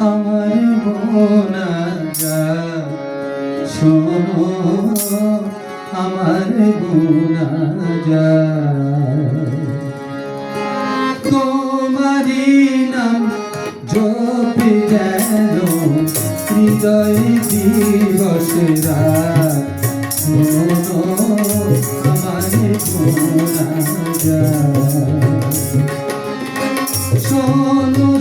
আমার বোনা শোনো আমার যা। তোমারি নাম জপে যেন হৃদয় দিবস শোনো আমার গুনা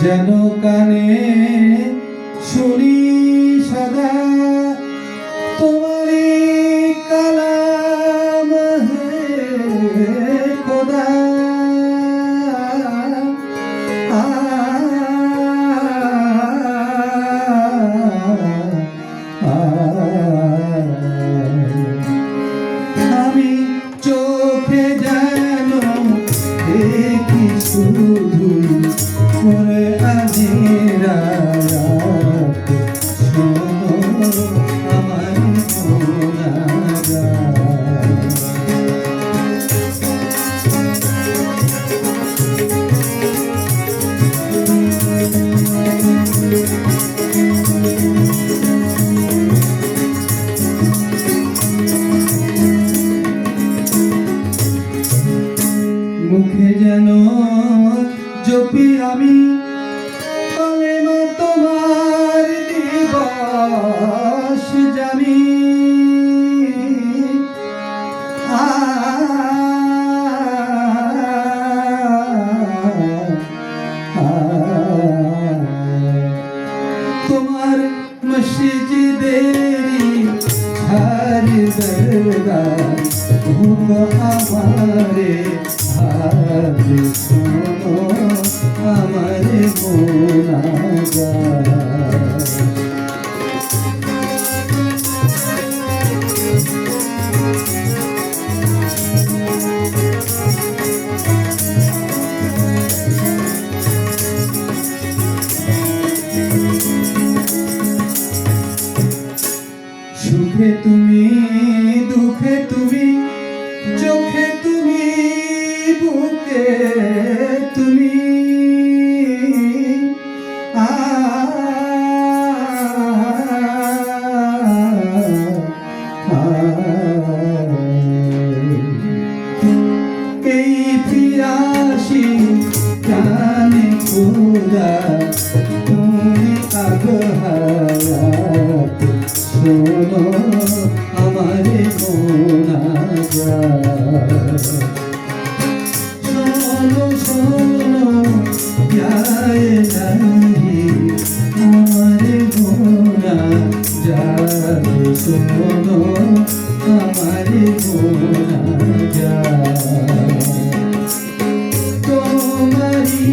যেন কানে শুনি সদা মুখে যেন জপি আমি। কলেমা তোমার দিবস আ, তোমার মসজিদেরি ঝাড় দরগা ঘুম আমারে। sadece বুকে তুমি। এই ফিরাসি কানে খুদা তুমি আগহারাত শোনো আমারে মোনা যা শোনো আমারে মোনা যা তোমারি